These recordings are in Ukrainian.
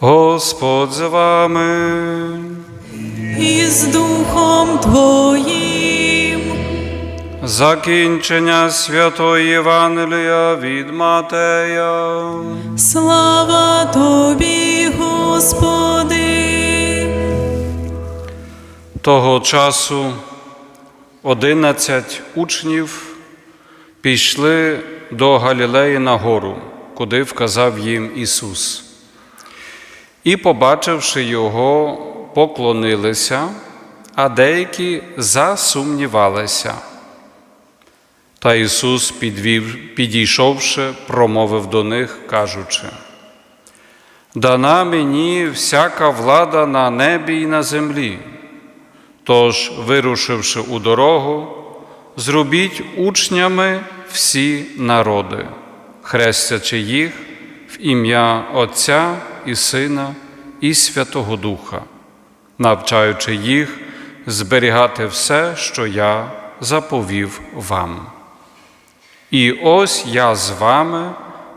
Господь з вами. і з Духом Твоїм. Закінчення святої Євангелія від Матея. Слава Тобі, Господи. Того часу одинадцять учнів пішли до Галілеї на гору, куди вказав їм Ісус. І, побачивши його, поклонилися, а деякі засумнівалися. Та Ісус, підвів, підійшовши, промовив до них, кажучи: Дана мені всяка влада на небі і на землі. Тож, вирушивши у дорогу, зробіть учнями всі народи, хрестячи їх в ім'я Отця і Сина і Святого Духа, навчаючи їх зберігати все, що я заповів вам. І ось я з вами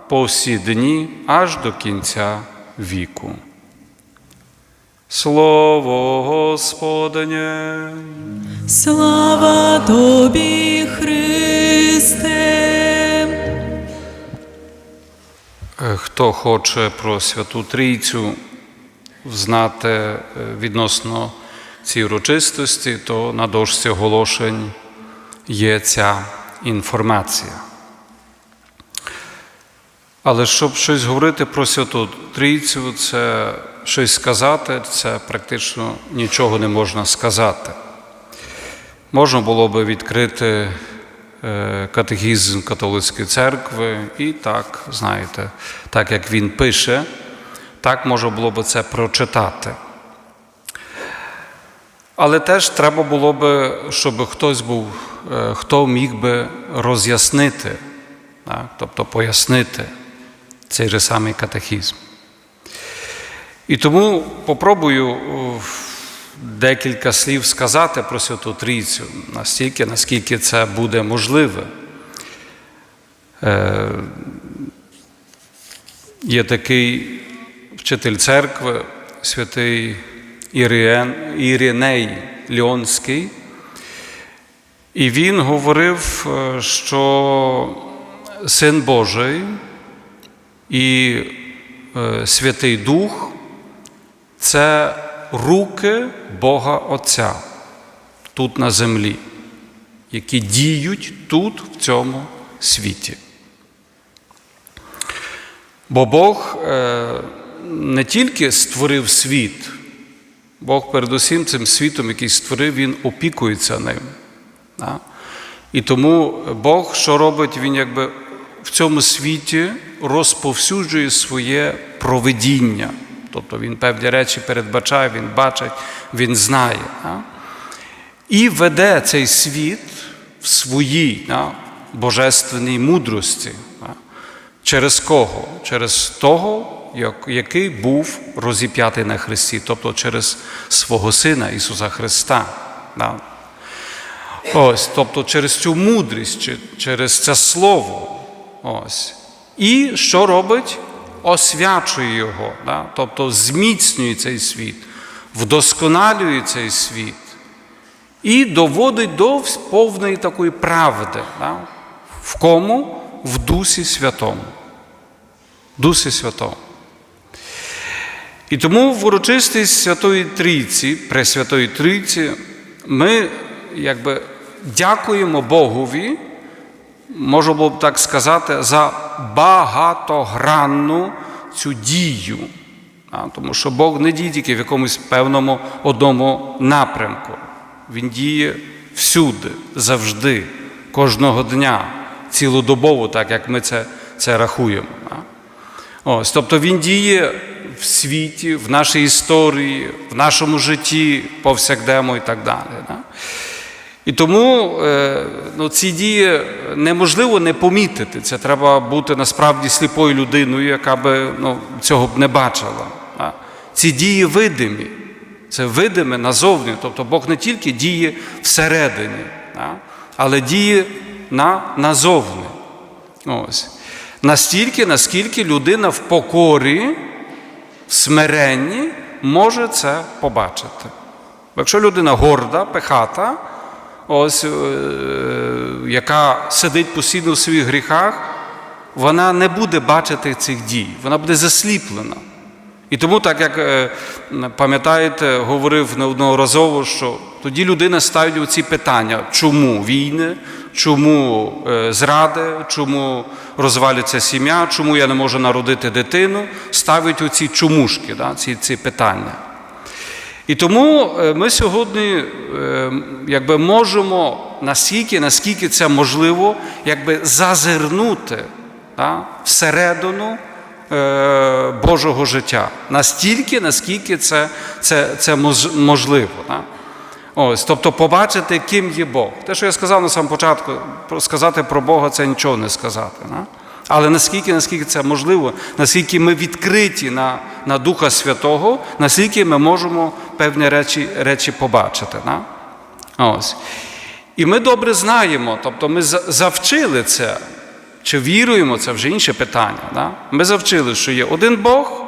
по всі дні аж до кінця віку. Слово Господнє. Слава Тобі, Христе. Е, Хто хоче про Святу Трійцю знати е, відносно цієї урочистості, то на дошці оголошень є ця інформація. Але щоб щось говорити про Святу Трійцю, це щось сказати, це практично нічого не можна сказати. Можна було би відкрити катехізм католицької церкви, і так, знаєте, так як він пише, так можна було би це прочитати. Але теж треба було би, щоб хтось був, е, хто міг би роз'яснити, тобто пояснити цей же самий катехізм. І тому попробую е, декілька слів сказати про Святу Трійцю, настільки, наскільки це буде можливе. Е, Є такий вчитель церкви, святий Іриней Ліонський, і він говорив, е, що Син Божий і е, Святий Дух це руки Бога Отця тут на землі, які діють тут, в цьому світі. Бо Бог е, не тільки створив світ, Бог передусім цим світом, який створив, Він опікується ним. І тому Бог, що робить, Він якби в цьому світі розповсюджує своє провидіння. Тобто Він певні речі передбачає, Він бачить, Він знає. І веде цей світ в своїй божественній мудрості. Через кого? Через того, який був розіп'ятий на Христі, тобто через свого Сина Ісуса Христа. Ось, тобто через цю мудрість, через це Слово. Ось. І що робить? Освячує його, да? тобто зміцнює цей світ, вдосконалює цей світ і доводить до повної такої правди. Да? В кому? В Дусі Святому. Дусі Святому. І тому в урочистість Святої Трійці, Пресвятої Трійці, ми якби дякуємо Богові, можна було б так сказати, за багатогранну цю дію. Тому що Бог не діє тільки в якомусь певному одному напрямку. Він діє всюди, завжди, кожного дня, цілодобово, так як ми це, це рахуємо. Ось, тобто він діє в світі, в нашій історії, в нашому житті повсякдемо і так далі. І тому е, ну, ці дії неможливо не помітити. Це треба бути насправді сліпою людиною, яка би ну, цього б не бачила. Ці дії видимі, це видиме назовні. Тобто Бог не тільки діє всередині, але діє на, назовні. Ось. Настільки, наскільки людина в покорі в смиренні може це побачити. Якщо людина горда, пихата, ось, е, яка сидить постійно в своїх гріхах, вона не буде бачити цих дій, вона буде засліплена. І тому, так як е, пам'ятаєте, говорив неодноразово, що тоді людина ставить оці питання, чому війни, чому е, зради, чому розвалюється сім'я, чому я не можу народити дитину, ставить оці чомушки, да, ці, ці питання. І тому е, ми сьогодні е, якби можемо наскільки, наскільки це можливо, якби зазирнути да, всередину е, Божого життя. Настільки, наскільки це, це, це можливо. Да? Ось, тобто побачити, ким є Бог. Те, що я сказав на самому початку, сказати про Бога це нічого не сказати. Да? Але наскільки, наскільки це можливо, наскільки ми відкриті на, на Духа Святого, наскільки ми можемо певні речі, речі побачити. Да? Ось. І ми добре знаємо, тобто ми завчили це, чи віруємо, це вже інше питання. Да? Ми завчили, що є один Бог,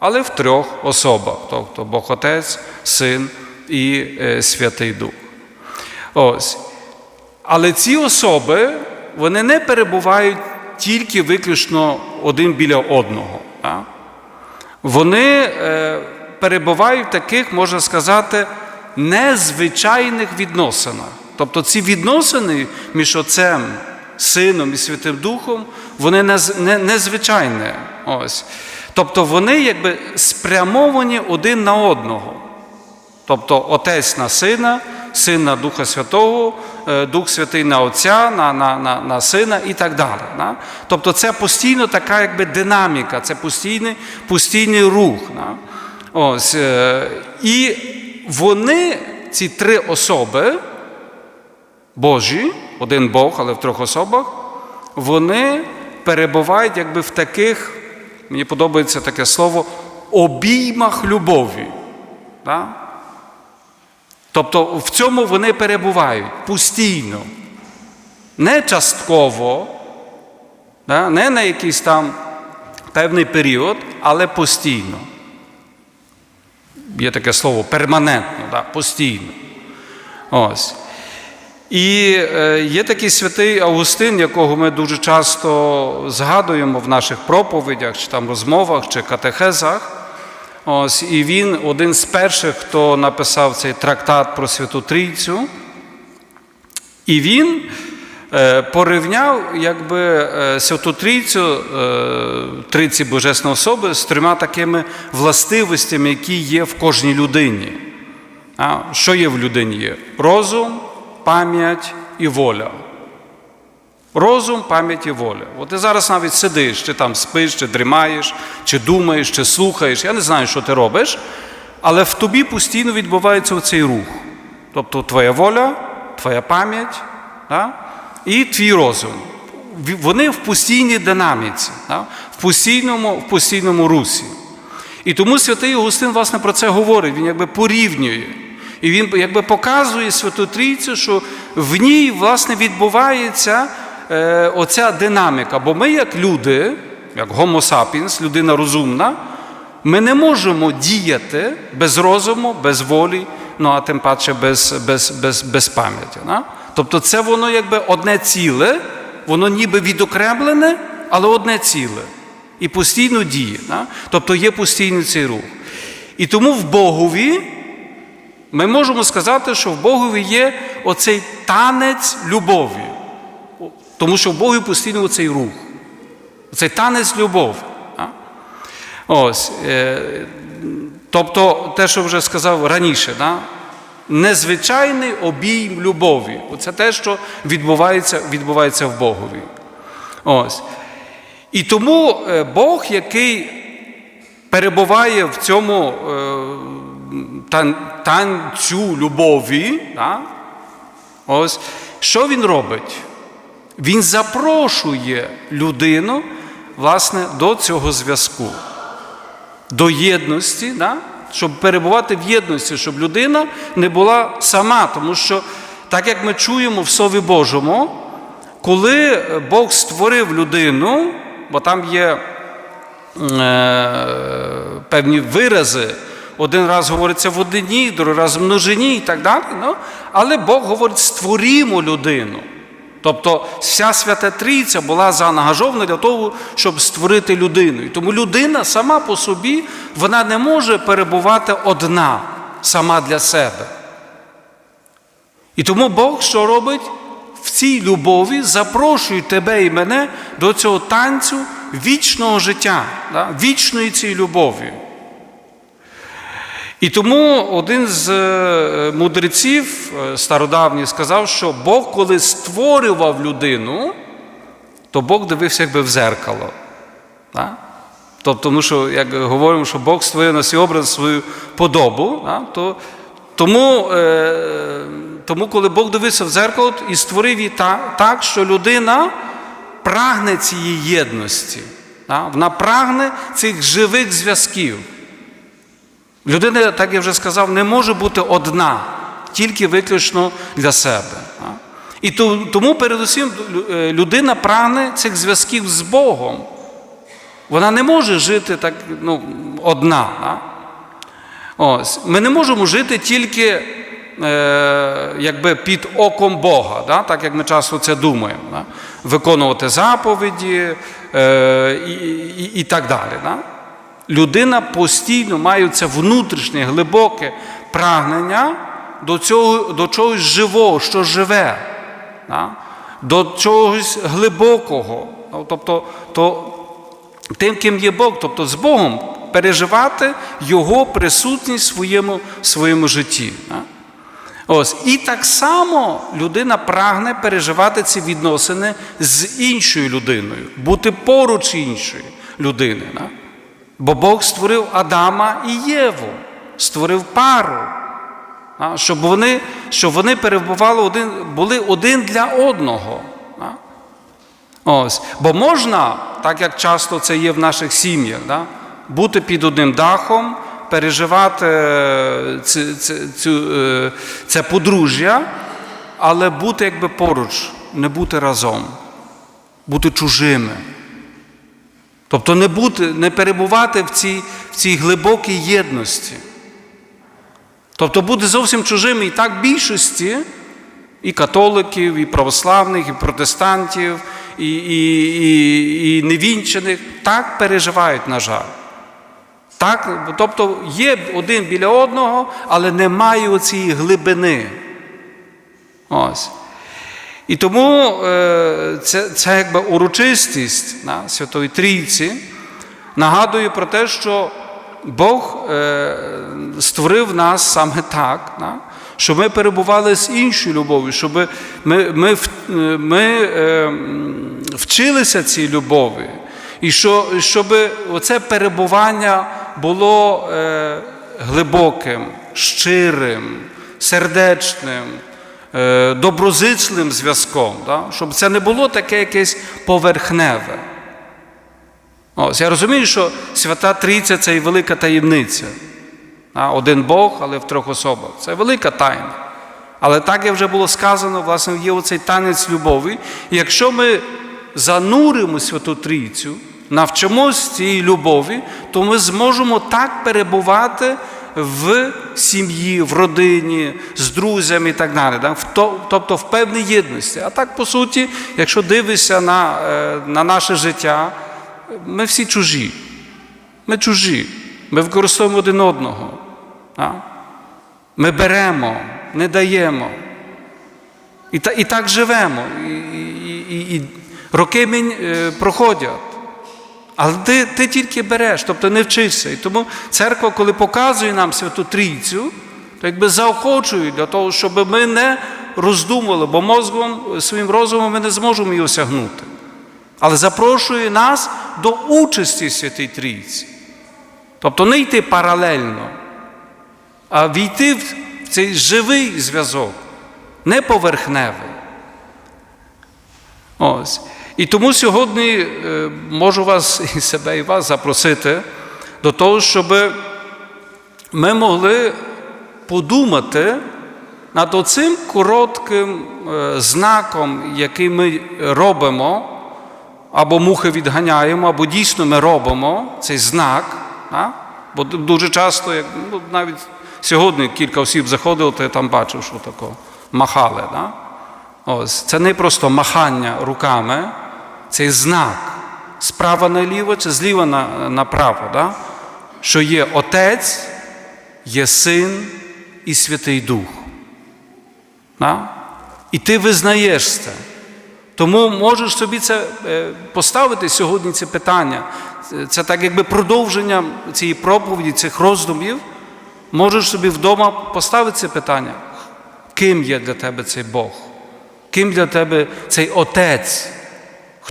але в трьох особах, тобто Бог Отець, Син і е, Святий Дух. Ось. Але ці особи вони не перебувають тільки виключно один біля одного. Вони е, перебувають в таких, можна сказати, незвичайних відносинах. Тобто ці відносини між Отцем, Сином і Святим Духом, вони нез- не- незвичайні. Ось. Тобто вони якби спрямовані один на одного. Тобто Отець на Сина, Син на Духа Святого, е, Дух Святий на Отця, на, на, на, на Сина і так далі. Да? Тобто це постійно така якби динаміка, це постійний, постійний рух. Да? Ось, е, і вони, ці три особи, Божі, один Бог, але в трьох особах, вони перебувають якби в таких, мені подобається таке слово, обіймах любові. Да? Тобто в цьому вони перебувають постійно, не частково, не на якийсь там певний період, але постійно. Є таке слово перманентно, постійно. Ось. І е, є такий святий Августин, якого ми дуже часто згадуємо в наших проповідях, чи там розмовах, чи катехезах. Ось, і він один з перших, хто написав цей трактат про Святу Трійцю. І він е, порівняв якби, е, Святу Трійцю, е, Трійці Божесної особи з трьома такими властивостями, які є в кожній людині. Що є в людині? Розум, пам'ять і воля. Розум, пам'ять і воля. От ти зараз навіть сидиш, чи там спиш, чи дрімаєш, чи думаєш, чи слухаєш. Я не знаю, що ти робиш, але в тобі постійно відбувається оцей рух. Тобто твоя воля, твоя пам'ять да? і твій розум. Вони в постійній динаміці, да? в, постійному, в постійному русі. І тому святий Августин, власне, про це говорить, він якби порівнює. І він якби показує Святу Трійцю, що в ній, власне, відбувається оця динаміка. Бо ми, як люди, як Homo sapiens, людина розумна, ми не можемо діяти без розуму, без волі, ну а тим паче без, без, без, без пам'яті. Тобто це воно якби одне ціле, воно ніби відокремлене, але одне ціле. І постійно діє. Да? Тобто є постійний цей рух. І тому в Богові ми можемо сказати, що в Богові є оцей танець любові. Тому що в Богові постійно оцей рух. Оцей танець любові. Ось. е, Тобто, те, що вже сказав раніше, да? незвичайний обійм любові. Оце те, що відбувається, відбувається в Богові. Ось. І тому е, Бог, який перебуває в цьому е, танцю любові, да? ось, що він робить? Він запрошує людину власне, до цього зв'язку, до єдності, да? щоб перебувати в єдності, щоб людина не була сама. Тому що, так як ми чуємо в Слові Божому, коли Бог створив людину, бо там є е, певні вирази. Один раз говориться в однині, другий раз в множині і так далі. Ну, але Бог говорить, створімо людину. Тобто вся свята Трійця була заангажована для того, щоб створити людину. І тому людина сама по собі вона не може перебувати одна сама для себе. І тому Бог що робить? В цій любові запрошує тебе і мене до цього танцю вічного життя, вічної цієї любові. І тому один з е, мудреців е, стародавніх сказав, що Бог, коли створював людину, то Бог дивився якби в зеркало. Да? Тобто, тому що, як говоримо, що Бог створив на свій образ свою подобу, да? то, тому, е, тому, коли Бог дивився в зеркало і створив її так, так що людина прагне цієї єдності, вона прагне цих живих зв'язків. Людина, так я вже сказав, не може бути одна, тільки виключно для себе. І тому, передусім, е, людина прагне цих зв'язків з Богом. Вона не може жити так, ну, одна. Ось. Ми не можемо жити тільки е, якби під оком Бога, да? так як ми часто це думаємо. Да? Виконувати заповіді е, і, і, і так далі. Да? Людина постійно має це внутрішнє, глибоке прагнення до, цього, до чогось живого, що живе, да? до чогось глибокого. Ну, Тобто, то, тим, ким є Бог, тобто з Богом переживати Його присутність в своєму, своєму житті. да? Ось. І так само людина прагне переживати ці відносини з іншою людиною, бути поруч іншої людини. Да? Бо Бог створив Адама і Єву, створив пару, щоб вони, щоб вони перебували один, були один для одного. Ось. Бо можна, так як часто це є в наших сім'ях, да, бути під одним дахом, переживати це, це, е, це подружжя, але бути якби поруч, не бути разом, бути чужими. Тобто не бути, не перебувати в цій, в цій глибокій єдності. Тобто бути зовсім чужими і так більшості і католиків, і православних, і протестантів, і, і, і, і невінчених так переживають, на жаль. Так, тобто є один біля одного, але немає цієї глибини. Ось. І тому е, це, це якби урочистість на Святої Трійці нагадує про те, що Бог е, створив нас саме так, на, щоб ми перебували з іншою любов'ю, щоб ми, ми, е, ми вчилися цій любові. І що, щоб оце перебування було глибоким, щирим, сердечним, доброзичливим зв'язком, да? щоб це не було таке якесь поверхневе. Ось, я розумію, що Свята Трійця це і велика таємниця. Один Бог, але в трьох особах. Це велика тайна. Але так як вже було сказано, власне, є оцей танець любові. І якщо ми зануримо Святу Трійцю, навчимось цієї любові, то ми зможемо так перебувати в сім'ї, в родині, з друзями і так далі. Тобто в певній єдності. А так, по суті, якщо дивишся на, е, на наше життя, ми всі чужі. Ми чужі. Ми використовуємо один одного. Ми беремо, не даємо. І, та, і так живемо. І, і, і, і роки е, проходять. Але ти, ти тільки береш, тобто не вчишся. І тому церква, коли показує нам Святу Трійцю, то якби заохочує для того, щоб ми не роздумували, бо мозгом, своїм розумом ми не зможемо її осягнути. Але запрошує нас до участі в Святій Трійці. Тобто не йти паралельно, а війти в цей живий зв'язок, не поверхневий. Ось. І тому сьогодні е, можу вас і себе, і вас запросити до того, щоб ми могли подумати над оцим коротким е, знаком, який ми робимо або мухи відганяємо, або дійсно ми робимо цей знак. А? Бо дуже часто, як, ну, навіть сьогодні кілька осіб заходило, то я там бачив, що тако махали. Да? Ось. Це не просто махання руками, це є знак справа наліво чи зліва на, направо. Да? Що є Отець, є Син і Святий Дух. Да? І ти визнаєш це. Тому можеш собі це е, поставити сьогодні це питання. Це так якби продовження цієї проповіді, цих роздумів. Можеш собі вдома поставити це питання. Ким є для тебе цей Бог? Ким для тебе цей Отець?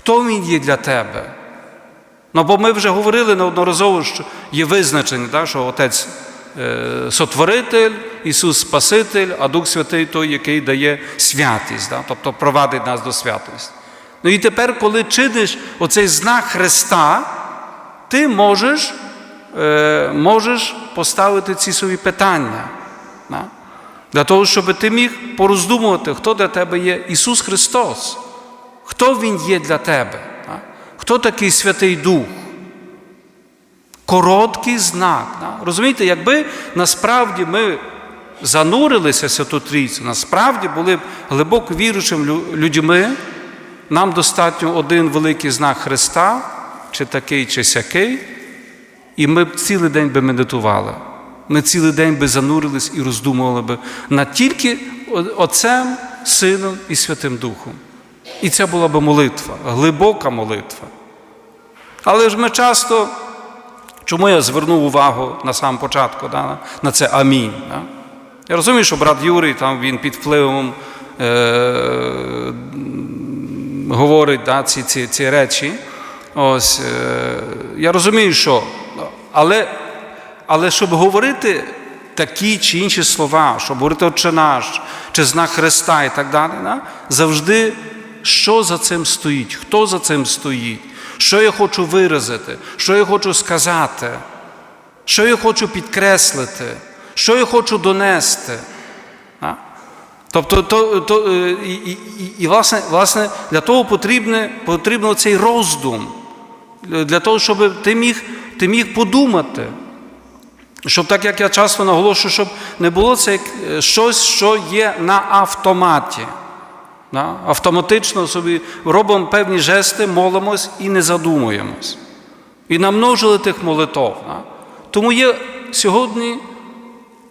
Хто він є для тебе? Ну, бо ми вже говорили неодноразово, що є визначення, так, що Отець е, сотворитель, Ісус Спаситель, а Дух Святий той, який дає святість, так, тобто провадить нас до святості. Ну і тепер, коли чиниш оцей знак Христа, ти можеш, е, можеш поставити ці собі питання. так, Для того, щоб ти міг пороздумувати, хто для тебе є Ісус Христос, хто Він є для тебе, хто такий Святий Дух. Короткий знак. Розумієте, якби насправді ми занурилися в Святу Трійцю, насправді були б глибоко віруючими людьми, нам достатньо один великий знак Христа, чи такий, чи сякий, і ми б цілий день би медитували. Ми цілий день би занурились і роздумували би над тільки Отцем, Сином і Святим Духом. І це була би молитва, глибока молитва. Але ж ми часто, чому я звернув увагу на самому початку да, на це амінь. Да? Я розумію, що брат Юрій там він під впливом е- говорить да, ці, ці, ці речі. Ось, е- я розумію, що. Але, але щоб говорити такі чи інші слова, щоб говорити Отче наш, чи знак Христа і так далі, да, завжди що за цим стоїть, хто за цим стоїть, що я хочу виразити, що я хочу сказати, що я хочу підкреслити, що я хочу донести. Тобто, то, то, е, і, і, і, власне, власне, для того потрібне, потрібно цей роздум, для того, щоб ти міг, ти міг подумати. Щоб так як я часто наголошую, щоб не було це е, щось, що є на автоматі. Автоматично собі робимо певні жести, молимось і не задумуємось. І намножили тих молитов. Тому є сьогодні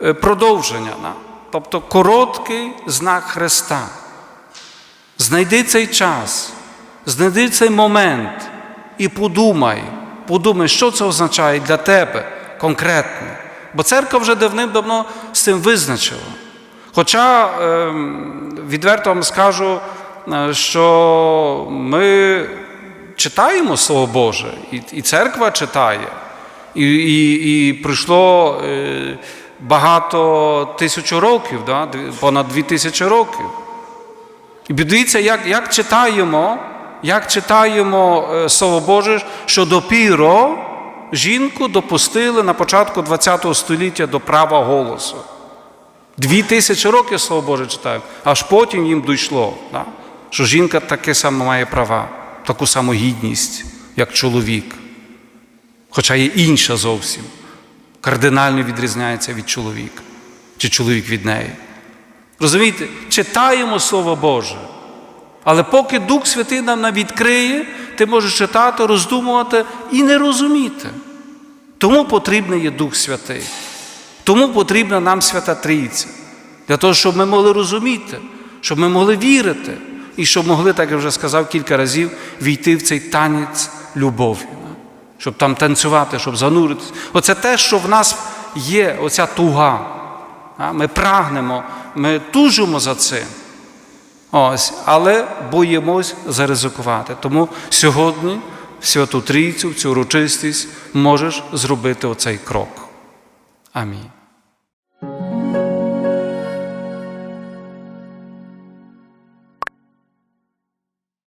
е, продовження. Тобто короткий знак Христа. Знайди цей час, знайди цей момент і подумай, подумай, що це означає для тебе конкретно. Бо церква вже давним-давно з цим визначила. Хоча ем, відверто вам скажу, е, що ми читаємо Слово Боже, і, церква читає, і, і, і пройшло е, багато тисяч років, да? понад дві тисячі років. І дивіться, як, як читаємо, як читаємо е, Слово Боже, що допіро жінку допустили на початку ХХ століття до права голосу. Дві тисячі років Слово Боже читають, аж потім їм дійшло, да? що жінка таке саме має права, таку саму гідність, як чоловік. Хоча є інша зовсім, кардинально відрізняється від чоловіка, чи чоловік від неї. Розумієте, читаємо Слово Боже. Але поки Дух Святий нам не відкриє, ти можеш читати, роздумувати і не розуміти. Тому потрібний є Дух Святий. Тому потрібна нам Свята Трійця. Для того, щоб ми могли розуміти, щоб ми могли вірити, і щоб могли, так я вже сказав кілька разів, війти в цей танець любові. Щоб там танцювати, щоб зануритися. Оце те, що в нас є, оця туга. Ми прагнемо, ми тужимо за цим. Ось, але боїмось заризикувати. Тому сьогодні в Святу Трійцю, в цю урочистість можеш зробити оцей крок. Амінь.